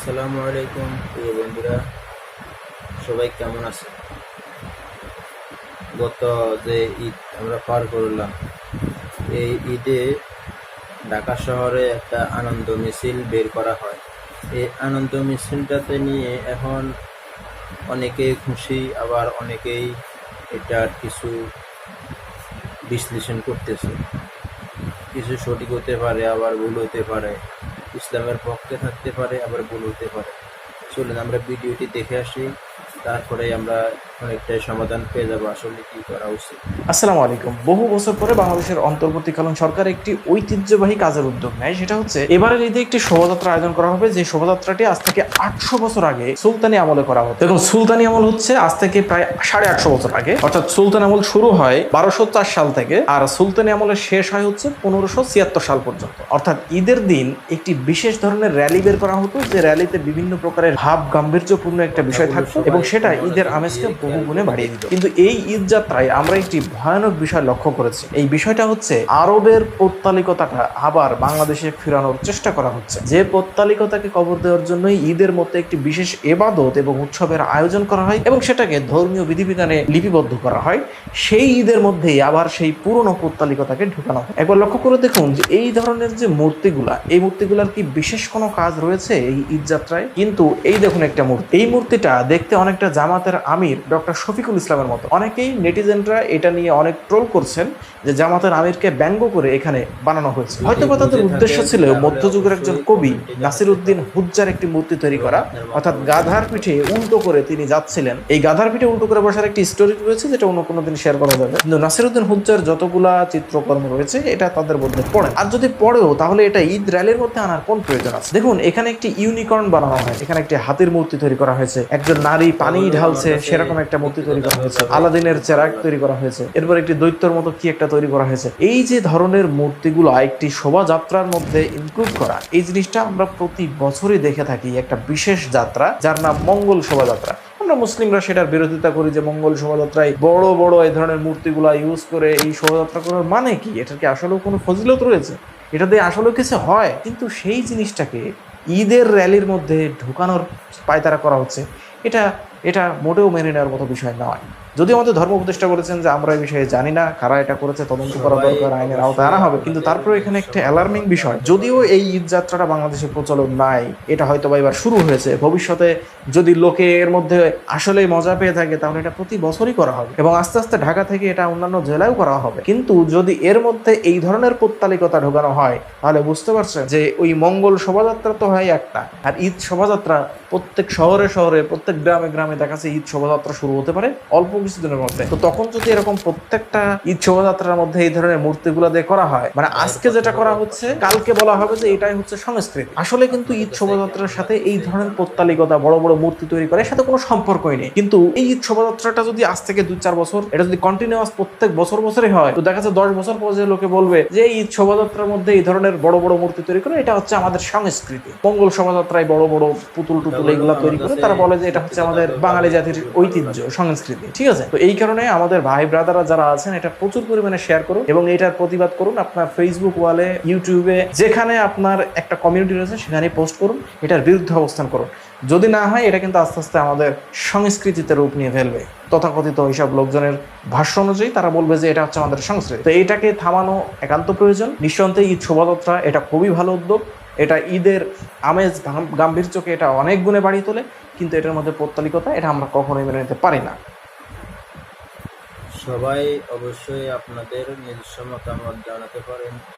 আসসালামু আলাইকুম, প্রিয় বন্ধুরা। সবাই কেমন আছে গত যে ঈদ আমরা পার করলাম, এই ঈদে ঢাকা শহরে একটা আনন্দ মিছিল বের করা হয়। এই আনন্দ মিছিলটাতে নিয়ে এখন অনেকেই খুশি, আবার অনেকেই এটার কিছু বিশ্লেষণ করতেছে। কিছু সঠিক হতে পারে, আবার ভুল হতে পারে। ইসলামের পক্ষে থাকতে পারে আবার ভুল হতে পারে। চলুন আমরা ভিডিওটি দেখে আসি। তারপরে আমরা অনেকটাই সমাধান পেয়ে যাব। আসলে কি করা উচিত? আসসালামু আলাইকুম। বহু বছর পরে বাংলাদেশের অন্তর্বর্তীকালীন সরকার একটি ঐতিহ্যবাহী কাজের উদ্যোগ নেয়, সেটা হচ্ছে এবারের ঈদে একটি শোভাযাত্রা আয়োজন করা হবে, যে শোভাযাত্রাটি আজ থেকে আটশো বছর আগে সুলতানি আমলে করা হতো। সুলতানি আমল হচ্ছে আজ থেকে প্রায় সাড়ে আটশো বছর আগে। অর্থাৎ সুলতানি আমল শুরু হয় বারোশো চার সাল থেকে, আর সুলতানি আমলের শেষ হয় হচ্ছে পনেরোশো ছিয়াত্তর সাল পর্যন্ত। অর্থাৎ ঈদের দিন একটি বিশেষ ধরনের র্যালি বের করা হতো, যে র্যালিতে বিভিন্ন প্রকারের ভাব গাম্ভীর্যপূর্ণ একটা বিষয় থাকতো। এবং সেটা ঈদের আমেজকে বহু গুণে বাড়িয়ে দিত। কিন্তু এই ঈদ যাত্রায় আমরা একটি ভয়ানক বিষয় লক্ষ্য করেছি। এই বিষয়টা হচ্ছে আরবের পৌত্তালিকতাটা আবার বাংলাদেশে ফেরানোর চেষ্টা করা হচ্ছে। যে পৌত্তালিকতাকে কবর দেওয়ার জন্যই ঈদের মধ্যে একটি বিশেষ এবাদত এবং উৎসবের আয়োজন করা হয় এবং সেটাকে ধর্মীয় বিধিবিধানে লিপিবদ্ধ করা হয়। সেই ঈদের মধ্যেই আবার সেই পুরনো পৌত্তালিকতাকে ঢুকানো হয়। একবার লক্ষ্য করে দেখুন যে এই ধরনের যে মূর্তিগুলা, এই মূর্তিগুলার কি বিশেষ কোনো কাজ রয়েছে এই ঈদ যাত্রায়? কিন্তু এই দেখুন একটা মূর্তি। এই মূর্তিটা দেখতে অনেকটা জামাতের আমির ডক্টর শফিকুল ইসলামের মতো। অনেকেই নেটিজেনরা এটা নিয়ে অনেক ট্রোল করছেন যে জামাতের আমিরকে ব্যঙ্গ করে এখানে বানানো হয়েছে। হয়তো বা তাদের উদ্দেশ্য ছিল মধ্যযুগের একজন কবি নাসির উদ্দিন হুজ্জার একটি মূর্তি তৈরি করা অর্থাৎ গাধার পিঠে উল্টো করে তিনি যাচ্ছিলেন। এই গাধার পিঠে উল্টো করে বসার একটি স্টোরি রয়েছে যেটা অন্য কোনো দিন শেয়ার করা যাবে। কিন্তু নাসিরুদ্দিন হুজ্জার যতগুলা চিত্রকর্ম রয়েছে এটা তাদের মধ্যে পড়ে। আর যদি পড়েও তাহলে এটা ঈদ র্যালির মধ্যে আনার কোন প্রয়োজন আছে? দেখুন এখানে একটি ইউনিকর্ন বানানো হয়। এখানে একটি হাতির মূর্তি তৈরি করা হয়েছে। একজন নারী পানি ঢালছে, সেরকম একটা মূর্তি তৈরি করা হয়েছে। আলাদিনের চেরাক তৈরি করা হয়েছে। এরপর একটি দৈত্যর মতো কি একটা তৈরি করা হয়েছে। এই যে ধরনের মূর্তিগুলো একটি শোভাযাত্রার মধ্যে ইনক্লুড করা, এই জিনিসটা আমরা প্রতি বছরই দেখে থাকি, একটা বিশেষ যাত্রা, যার নাম মঙ্গল শোভাযাত্রা। আমরা মুসলিমরা সেটার বিরোধিতা করি যে মঙ্গল শোভাযাত্রায় বড় বড় এই ধরনের মূর্তিগুলা ইউজ করে এই শোভাযাত্রা করার মানে কি? এটার কি আসলেও কোনো ফজিলত রয়েছে? এটা দিয়ে আসলেও কিছু হয়? কিন্তু সেই জিনিসটাকে ঈদের র্যালির মধ্যে ঢুকানোর পায়তারা করা হচ্ছে। এটা এটা মোটেও মেনে নেওয়ার মতো বিষয় নয়। যদিও আমাদের ধর্ম উপদেষ্টা বলেছেন যে আমরা এই বিষয়ে জানি না কারা এটা করেছে তদন্ত করা দরকার আইনের আওতায় আনা হবে। কিন্তু তারপরে এখানে একটা অ্যালার্মিং বিষয়। যদিও এই ঈদ যাত্রাটা বাংলাদেশে প্রচলন নাই এটা হয়তো বা এবার শুরু হয়েছে। ভবিষ্যতে যদি লোকে এর মধ্যে আসলেই মজা পেয়ে থাকে তাহলে এটা প্রতি বছরই করা হবে। এবং আস্তে আস্তে ঢাকা থেকে এটা অন্যান্য জেলায়ও করা হবে। কিন্তু যদি এর মধ্যে এই ধরনের প্রত্যালিকতা ঢোকানো হয় তাহলে বুঝতে পারছেন যে ওই মঙ্গল শোভাযাত্রা তো হয় একটা। আর ঈদ শোভাযাত্রা প্রত্যেক শহরে শহরে প্রত্যেক গ্রামে গ্রামে দেখা যাচ্ছে ঈদ শোভাযাত্রা শুরু হতে পারে অল্প কিছুদিনের মধ্যে। তো তখন যদি এরকম প্রত্যেকটা ঈদ শোভাযাত্রার মধ্যে এই ধরনের মূর্তিগুলো দিয়ে করা হয় মানে আজকে যেটা করা হচ্ছে কালকে বলা হবে যে এটাই হচ্ছে সংস্কৃতি। আসলে কিন্তু ঈদ শোভাযাত্রার সাথে এই ধরনের প্রত্যালিকতা বড় বড় মূর্তি তৈরি করে এর সাথে কোনো সম্পর্কই নেই। কিন্তু এই ঈদ শোভাযাত্রাটা যদি আজ থেকে দুই চার বছর এটা যদি কন্টিনিউয়াস প্রত্যেক বছর বছরই হয় তো দেখা যাচ্ছে দশ বছর পর যে লোকে বলবে যে এই ঈদ শোভাযাত্রার মধ্যে এই ধরনের বড় বড় মূর্তি তৈরি করে এটা হচ্ছে আমাদের সংস্কৃতি। মঙ্গল শোভাযাত্রায় বড় বড় পুতুল টুতুল এইগুলা তৈরি করে তারা বলে যে এটা হচ্ছে আমাদের বাঙালি জাতির ঐতিহ্য, সংস্কৃতি, ঠিক আছে? তো এই কারণে আমাদের ভাই ব্রাদাররা যারা আছেন, এটা প্রচুর পরিমাণে শেয়ার করুন এবং এটার প্রতিবাদ করুন। আপনার ফেসবুক ওয়ালে ইউটিউবে যেখানে আপনার একটা কমিউনিটি রয়েছে সেখানে পোস্ট করুন। এটার বিরুদ্ধে অবস্থান করুন। যদি না হয়, এটা কিন্তু আস্তে আস্তে আমাদের সংস্কৃতিতে রূপ নিয়ে ফেলবে। তথাকথিত এইসব লোকজনের ভাষ্য অনুযায়ী তারা বলবে যে এটা হচ্ছে আমাদের সংস্কৃতি। তো এটাকে থামানো একান্ত প্রয়োজন। নিঃসন্দেহে ঈদ শোভাযাত্রা এটা খুবই ভালো উদ্যোগ। এটা ঈদের আমেজ গাম্ভীর গাম্ভীর্যকে এটা অনেক গুণে বাড়িয়ে তোলে, কিন্তু এটার মধ্যে পৌত্তলিকতা এটা আমরা কখনোই মেনে নিতে পারি না। সবাই অবশ্যই আপনাদের নিজস্ব মতামত জানাতে পারেন।